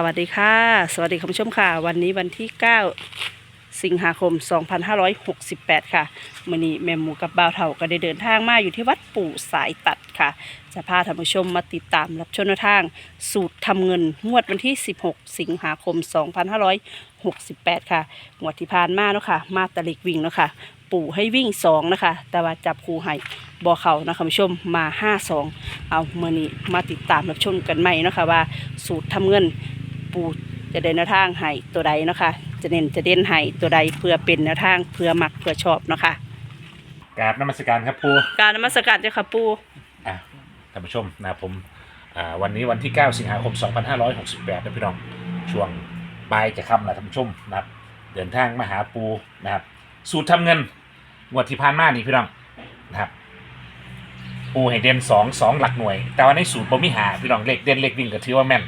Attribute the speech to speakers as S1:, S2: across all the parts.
S1: สวัสดีค่ะ สวัสดีคุณผู้ชมค่ะ วันนี้วันที่ 9 สิงหาคม 2568 ค่ะมื่อนี้แม่หมูกับบ่าวเถาก็ได้เดินทางมาอยู่ที่วัดปู่สายตัดค่ะ จะพาท่านผู้ชมมาติดตามรับชมทาง สูตรทำเงินงวดวันที่ 16 สิงหาคม 2568 ค่ะงวดที่ผ่านมาเนาะค่ะ มาตะลิกวิ่งเนาะค่ะ ปู่ให้วิ่ง 2 นะคะ แต่ว่าจับคู่ให้บอเขานะคะคุณผู้ชมมา 5 2 เอาเมื่อนี้มาติดตามรับชมกันใหม่เนาะค่ะว่าสูตรทำเงิน ปูจะเดินแนวทางให้ตัวใดเนาะคะจะเน้นจะเด่นให้ตัวใดเพื่อเป็นแนวทางเพื่อมักเพื่อชอบเนาะคะ
S2: กราบนมัสการครับปู
S1: การนมัสการเจ้าค่ะปู
S2: อะท่านผู้ชมนะครับผมอ่าวันนี้วันที่ 9 สิงหาคม 2568นะพี่น้องช่วงบ่ายจะค่ำนะท่านผู้ชมนะครับ เดินทางมาหาปูนะครับ สูตรทำเงินงวดที่ผ่านมานี่พี่น้องนะครับ ปูให้เด่นสองสองหลักหน่วย แต่ว่าในสูตรบ่มีหาพี่น้องเลขเด่นเลขวิ่งก็ถือว่าแม่น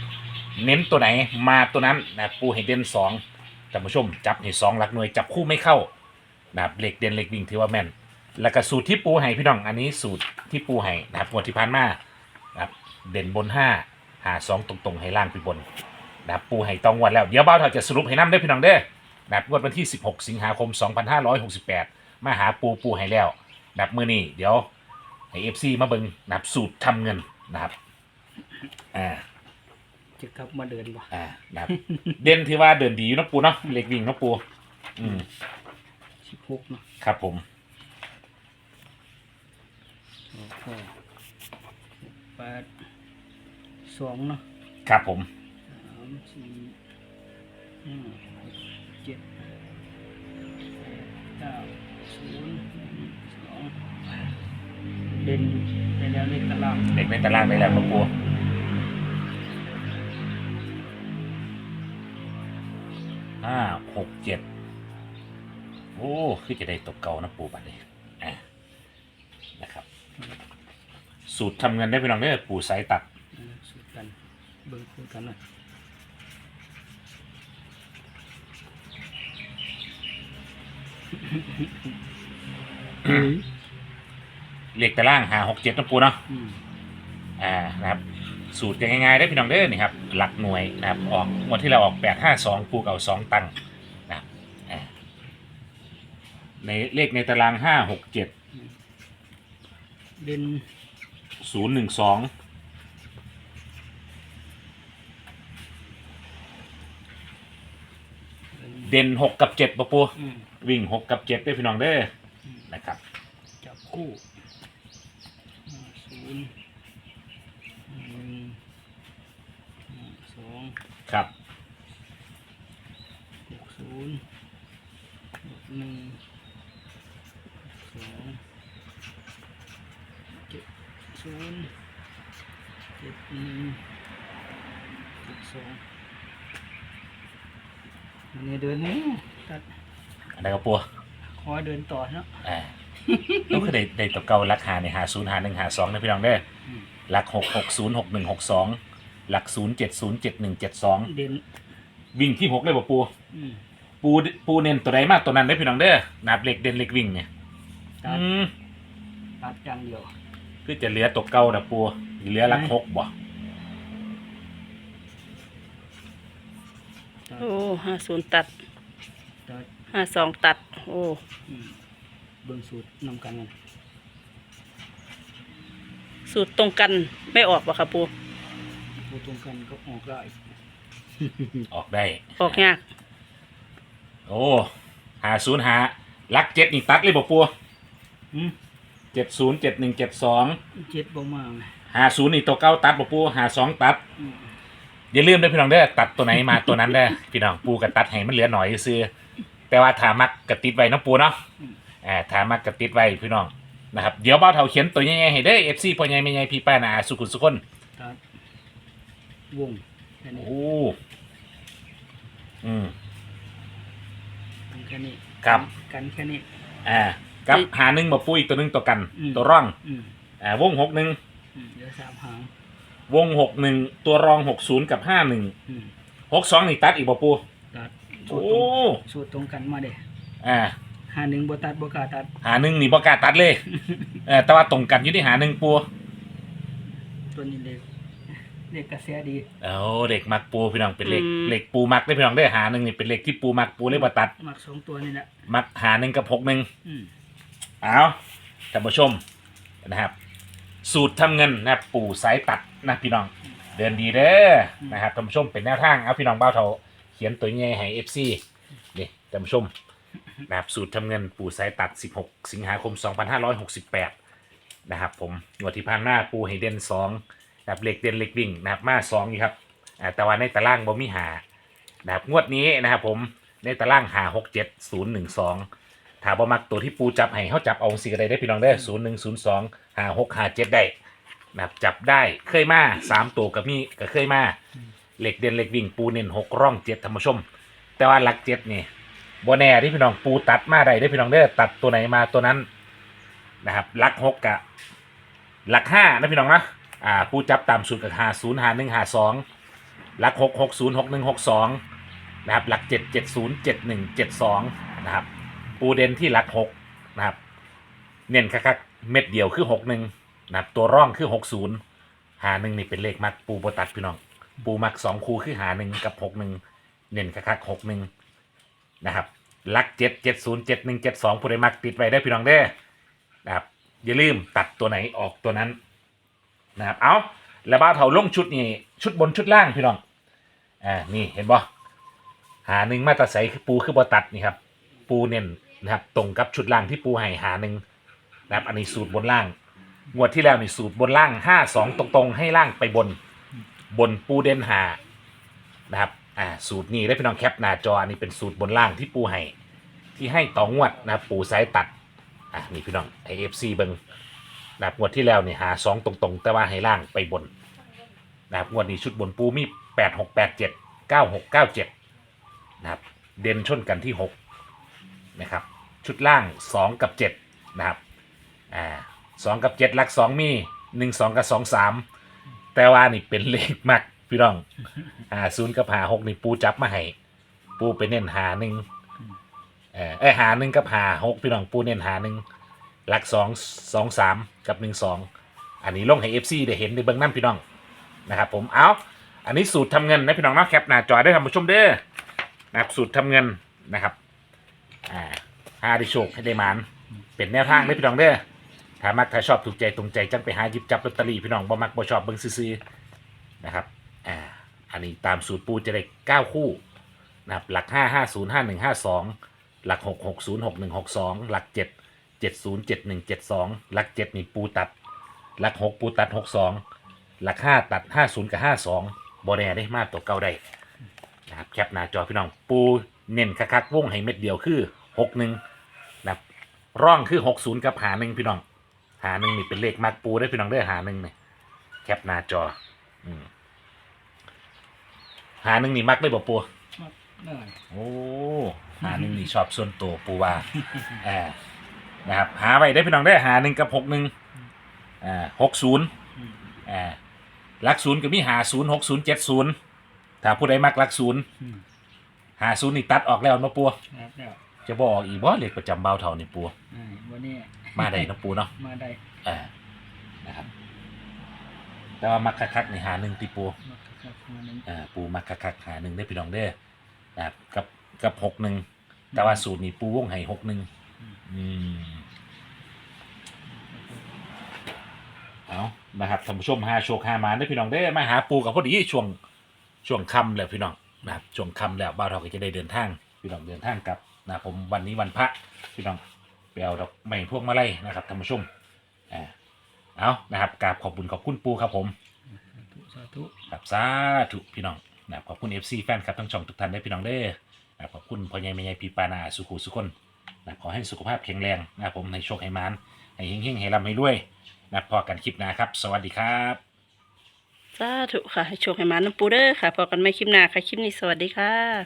S2: เน้นตัวไหนมาตัวนั้นนะปูให้เด่นสองท่านผู้ชมจับให้สองหลักหน่วยจับคู่ไม่เข้านะครับเลขเด่นเลขวิ่งถือว่าแม่น แล้วก็สูตรที่ปูให้พี่น้องอันนี้สูตรที่ปูให้นะครับงวดที่ผ่านมานะครับเด่นบนห้าหาสองตรงๆให้ล่างไปบนนะครับปูให้ตองวันแล้วเดี๋ยวบ้าวเถาจะสรุปให้น้ำได้พี่น้องเด้อนะครับงวดวันที่ 16 สิงหาคม 2568 มาหาปูปูให้แล้วนะครับมือนี้เดี๋ยวให้เอฟซีมาเบิงนะครับสูตรทำเงินนะครับอ่า
S1: จะกลับมาเดินบ่
S2: อ่านะครับ เด่นที่ว่าเดินดีอยู่เนาะปูเนาะเล็กวิ่งเนาะปูอืม
S1: สิบหกเนาะ
S2: ครับผม
S1: โอเคแปดสองเนาะ
S2: ครับผม
S1: สามสี่ห้าหกเจ็ดแปดเก้าศูนย์สองเด่นไปแล้วเลขตาราง
S2: เด็กในตารางได้แล้วครับปู โอ้คือจะได้ตกเก่านะปูบัดนี้อะนะครับ สูตรทำเงินได้พี่น้องเด้อปูสายตัด
S1: อ่าสูตรกัน เบิ่งคู่กันหน่อย
S2: เลขตารางหาหกเจ็ดนะปูเนาะ
S1: อืม
S2: อ่านะครับ สูตรจะง่ายๆได้อพี่น้องเด้อนี่ครับ หลักหน่วยนะครับออกงวันที่เราออกแปดห้าสองปูเก่าสองตังค์นะครับอ่า ในเลขในตารางห้าหกเจ็ด
S1: เด่น
S2: ศูนย์หนึ่งสองเด่นหกกับเจ็ดปะปู
S1: อืม
S2: วิ่งหกกับเจ็ดได้อพี่น้องเด้อนะครับ
S1: จับคู่ห้าศูนย์หนึ่งห้าสอง
S2: ครับ
S1: หกศูนย์หกหนึ่งสองเจ็ด ศูนย์เจ็ดหนึ่งเจ็ดสองอันนี้เดินนี่ตัด
S2: อันไหนก็ปู
S1: ขอเดินต่อเนาะ
S2: อ่าต้องคือได้ได้ตัวเก่ารักหาในหาศูนย์หาหนึ่งหาสองนะพี่น้องเด้อ
S1: อืม
S2: หลักหกหกศูนย์หกหนึ่งหกสองหลักศูนย์เจ็ดศูนย์เจ็ดหนึ่งเจ็ดสอง
S1: เด่น
S2: วิ่งที่หกเลยบ่ปู
S1: อืม
S2: ปูปูเน้นตัวใดมากตัวนั้นได้อพี่น้องเด้อนับเล็กเด่นเล็กวิ่งเนี่ย
S1: ตัด
S2: อืม
S1: ตัดอย่างเดียว
S2: คือจะเหลือตัวเก่านะปูเหลือหลักหกบ่
S1: โอ้ห้าศูนย์ตัด
S3: ตัด
S1: ห้าสองตัด โอ้
S3: อืมเบิ่งสูตรนำกันกัน
S1: สูตรตรงกันไม่ออกปะครับปู
S3: พูดตรงกันก็ออกได้
S2: ออกได้
S1: ออกยาก
S2: โอ้หาศูนย์หาลักเจ็ดนี่ตัดเลยบ่ปู
S3: อืม
S2: เจ็ดศูนย์เจ็ดหนึ่งเจ็ดสอง
S3: เจ็ดบ่มาไง
S2: หาศูนย์นี่ตัวเก้าตัดบ่ปูหาสองตัด
S3: อืม
S2: อย่าลืมเด้อพี่น้องเด้อตัดตัวไหนมาตัวนั้นเด้อ พี่น้องปูกับตัดให้มันเหลือหน่อยซื้อแต่ว่าถามักกระติดไว้เนาะปูเนาะอ่าถามักกระติดไว้พี่น้องนะครับเดี๋ยวเบ้าเท่าเขียนตัวใหญ่ๆให้เด้อ FC พ่อใหญ่แม่ใหญ่พี่ป้านาอาสุขุนสุคน
S3: ตัดวงแค่นี้
S2: โอ้อืม
S3: กันแค่นี้
S2: ครับ
S3: กันแค่นี้
S2: อ่า กับหาหนึ่งมาปูอีกตัวหนึงตัวกัน
S3: อืม
S2: ตัวร่อง
S3: อืม
S2: อ่าวงหกหนึ่ง
S3: อืมเดี๋ยวสามหาง
S2: วงหกหนึ่งตัวรองหกศูนย์กับห้าหนึ่ง
S3: อืม
S2: หกสองนี่ตัดอีกบ่ปู
S3: ตัดสู
S2: โอ้
S3: ตรตรงสูตรตรงกันมาเด้
S2: อ่า
S3: หาหนึ่งบ่ตัดบ่กล้าตัด
S2: หาหนึ่งนี่บ่กล้าตัดเลยเออแต่ว่าตรงกันอยู่ที่หาหนึ่งปู
S3: ตัวนี้เลยเด็กกระแสดี
S2: เอาเหล็กมักปูพี่น้องเป็นเหล็ก
S1: อืม
S2: เหล็กปูมักได้อพี่น้องได้อหาหนึ่งนี่เป็นเหล็กที่ปูมักปูเลยบ่ตัด
S3: มักสองตัวนี่แหละ
S2: มักหาหนึ่งกับหกหนึ่ง
S3: อืม
S2: เอาท่านผู้ชมนะครับ สูตรทำเงินนะครับปู่สายตัดนะพี่น้อง เดินดีเด้อนะครับท่านผู้ชมเป็นแนวทางเอาพี่น้องเบ้าเทาเขียนตัวใหญ่ให้เอฟซีนี่ท่านผู้ชมนะครับสูตรทำเงินปู่สายตัด 16 สิงหาคม 2568 นะครับผมงวดที่ผ่านมาปูให้เด่น2นะครับเหล็กเด่นเหล็กวิ่งนะครับมา2อยู่ครับอ่าแต่ว่าในตารางบ่มีหานะครับงวดนี้นะครับผมในตารางหา 6 7 0 1 2 ถ้าบ่มักตัวที่ปูจับให้เขาจับเอาสีก็ได้ได้พี่น้องได้ศูนย์หนึ่งศูนย์สองหาหกหาเจ็ดได้นะครับจับได้เคยมาสามตัวกับมีก็เคยมาเหล็กเด่นเหล็กวิ่งปูเน้นหกร่องเจ็ดธรรมชม แต่ว่าหลักเจ็ดนี่บ่แน่ที่พี่น้องปูตัดมาได้ได้พี่น้องเด้ตัดตัวไหนมาตัวนั้นนะครับหลักหกกะหลักห้านะพี่น้องนะอ่าปูจับตามสูตรกับหาศูนย์หาหนึ่งหาสองหลักหกหกศูนย์หกหนึ่งหกสองนะครับหลักเจ็ดเจ็ดศูนย์เจ็ดหนึ่งเจ็ดสองนะครับ ปูเด่นที่หลักหกนะครับ เน้นคักๆเม็ดเดียวคือหกหนึ่งนะครับตัวร่องคือหกศูนย์หาหนึ่งนี่เป็นเลขมักปูโบตัดพี่น้อง ปูมักสองคูคือหาหนึ่งกับหกหนึ่งเน้นคักๆหกหนึ่งนะครับลักเจ็ดเจ็ดศูนย์เจ็ดหนึ่งเจ็ดสองผู้ใดมักติดไว้ได้พี่น้องเด้นะครับอย่าลืมตัดตัวไหนออกตัวนั้นนะครับเอาแล้วบ้าเถาลงชุดนี่ชุดบนชุดล่างพี่น้องอ่านี่เห็นบ่หาหนึ่งมาตราใสคือปูคือโบตัดนี่ครับ ปูเน้น นะครับตรงกับชุดล่างที่ปูให้หาหนึ่งนะครับอันนี้สูตรบนล่าง งวดที่แล้วนี่สูตรบนล่างห้าสองตรงๆ ให้ล่างไปบน บนปูเด่นหานะครับอ่าสูตรนี้ได้พี่น้องแคปหน้าจออันนี้เป็นสูตรบนล่างที่ปูให้ที่ให้ต่องวดนะครับปูสายตัดอะนี่พี่น้องไอเอฟซีเบิงนะครับงวดที่แล้วนี่หาสองตรงๆ แต่ว่าให้ล่างไปบนนะครับงวดนี้ชุดบนปูมีแปดหกแปดเจ็ดเก้าหกเก้าเจ็ดนะครับเด่นชนกันที่หก นะครับ ชุดล่างสองกับเจ็ดนะครับ อ่าสองกับเจ็ดลักสองมีหนึ่งสองกับสองสามแต่ว่านี่เป็นเลขมักพี่น้อง อ่าศูนย์กับหาหกนี่ปูจับมาให้ ปูไปเน้นหาหนึ่งเออเอหาหนึ่งกับหาหกพี่น้องปูเน้นหาหนึ่งลักสองสองสามกับหนึ่งสองอันนี้ลงให้เอฟซีได้เห็นในเบื้องน้ำพี่น้องนะครับผมเอาอันนี้สูตรทำเงินนะพี่น้องนะแคปหน้าจอได้ทำผู้ชมเด้อนะครับสูตรทำเงินนะครับ อ่าหาได้โชคให้ได้หมานเป็นแนวทางได้พี่น้องเด้อถ้ามักถ้าชอบถูกใจตรงใจจังไปหาหยิบจับลอตเตอรี่พี่น้องบ่มักบ่ชอบเบิ่งซื้อๆนะครับอ่าอันนี้ตามสูตรปูจะได้เก้าคู่นะครับหลักห้าห้าศูนย์ห้าหนึ่งห้าสองหลักหกหกศูนย์หกหนึ่งหกสองหลักเจ็ดเจ็ดศูนย์เจ็ดหนึ่งเจ็ดสองหลักเจ็ดนี่ปูตัด หลักหกปูตัดหกสองหลักห้าตัดห้าศูนย์กับห้าสองบ่แน่ได้มากตัวเก่าได้นะครับแคปหน้าจอพี่น้องปูเน้นคักๆวงให้เม็ดเดียวคือ หกหนึ่งนะครับร่องคือหกศูนย์กับหาหนึ่งพี่น้องหาหนึ่งนี่เป็นเลขมากปูได้อพี่น้องได้อหาหนึ่งเนี่ยแคปหน้าจออืมหาหนึ่งนี่มักได้บ่ปู
S3: มักได้
S2: โอ้หาหนึ่งนี่ชอบส่วนตัวปูว่าอ่านะครับหาไว้ได้อพี่น้องได้อหาหนึ่งกับหกหนึ่งอ่าหกศูนย์
S3: อืม
S2: อ่าหลักศูนย์ก็มีหาศูนย์หกศูนย์เจ็ดศูนย์ถ้าผู้ใดมักหลักศูนย์
S3: อืม
S2: หาศูนย์นี่ตัดออกแล้วเนาะปู
S3: ครับแล้ว
S2: จะบออกอีกบ่เลขประจำเบาเท่านี่ปู
S3: อ่าวันนี้
S2: มาได้เนาะปูเนาะ
S3: มาได้
S2: อ่านะครับ แต่ว่ามักคักๆในหาหนึ่งตีปู
S3: มักคักๆมาหนึ่ง
S2: อ่าปูมักคักๆหาหนึ่งได้อพี่น้องเด้อนะครับกับกับหกหนึ่งแต่ว่าสูตรนี้ปูวงให้หกหนึ่งอืมเอานะครับท่านผู้ชมหาโชคหามาได้อพี่น้องเด้อมาหาปูกับพอดีช่วงช่วงค่ำแล้วพี่น้องนะครับช่วงค่ำแล้วบ่าวเท่าก็จะได้เดินทางพี่น้องเดินทางกลับ นะครับผมวันนี้วันพระพี่น้องไปเอาดอกไม้พวกมาไล่นะครับท่านผู้ชมอ่าเอานะครับกราบขอบคุณขอบคุณปูครับผม
S3: สาธุ
S2: ครับสาธุพี่น้องนะครับขอบคุณ FC แฟนครับทั้งช่องทุกท่านได้อพี่น้องเด้อนะครับขอบคุณพ่อใหญ่แม่ใหญ่พี่ปานาสุขุสุขคนนะครับขอให้สุขภาพแข็งแรงนะครับผมให้โชคให้มานให้เฮงๆให้ร่ำให้รวยนะครับพอกันคลิปหน้าครับ สวัสดีครับ
S1: สาธุค่ะให้โชคให้หมาน้ำปูเด้อค่ะพอกันไม่คลิปหน้าค่ะคลิปนี้สวัสดีค่ะ